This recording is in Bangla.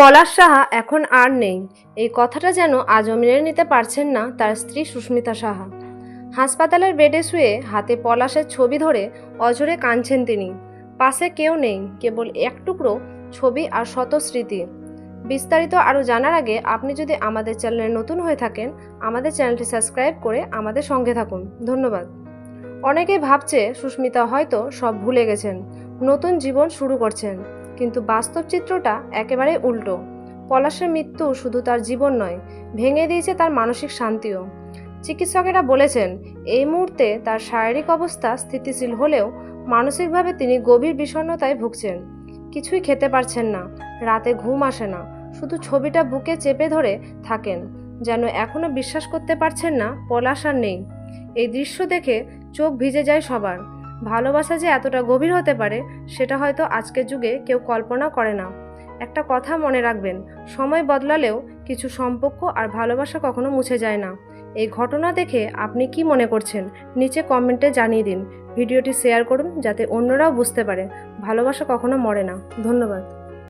পলাশ সাহা এখন আর নেই। এই কথাটা যেন আজও মেনে নিতে পারছেন না তার স্ত্রী সুস্মিতা সাহা। হাসপাতালের বেডে শুয়ে হাতে পলাশের ছবি ধরে অঝরে কাঁদছেন তিনি। পাশে কেউ নেই, কেবল এক টুকরো ছবি আর শত স্মৃতি। বিস্তারিত আরও জানার আগে আপনি যদি আমাদের চ্যানেলে নতুন হয়ে থাকেন, আমাদের চ্যানেলটি সাবস্ক্রাইব করে আমাদের সঙ্গে থাকুন। ধন্যবাদ। অনেকেই ভাবছে সুস্মিতা হয়তো সব ভুলে গেছেন, নতুন জীবন শুরু করছেন। কিন্তু বাস্তব চিত্রটা একেবারে উল্টো। পলাশের মৃত্যু শুধু তার জীবন নয়, ভেঙে দিয়েছে তার মানসিক শান্তিও। চিকিৎসকেরা বলেছেন, এই মুহূর্তে তার শারীরিক অবস্থা স্থিতিশীল হলেও মানসিকভাবে তিনি গভীর বিষণ্ণতায় ভুগছেন। কিছুই খেতে পারছেন না, রাতে ঘুম আসে না, শুধু ছবিটা বুকে চেপে ধরে থাকেন, যেন এখনও বিশ্বাস করতে পারছেন না পলাশ আর নেই। এই দৃশ্য দেখে চোখ ভিজে যায় সবার। ভালোবাসা যে এতটা গভীর হতে পারে, সেটা হয়তো আজকের যুগে কেউ কল্পনা করে না। একটা কথা মনে রাখবেন, সময় বদলালেও কিছু সম্পর্ক আর ভালোবাসা কখনো মুছে যায় না। এই ঘটনা দেখে আপনি কি মনে করছেন, নিচে কমেন্টে জানিয়ে দিন। ভিডিওটি শেয়ার করুন যাতে অন্যরাও বুঝতে পারে, ভালোবাসা কখনো মরে না। ধন্যবাদ।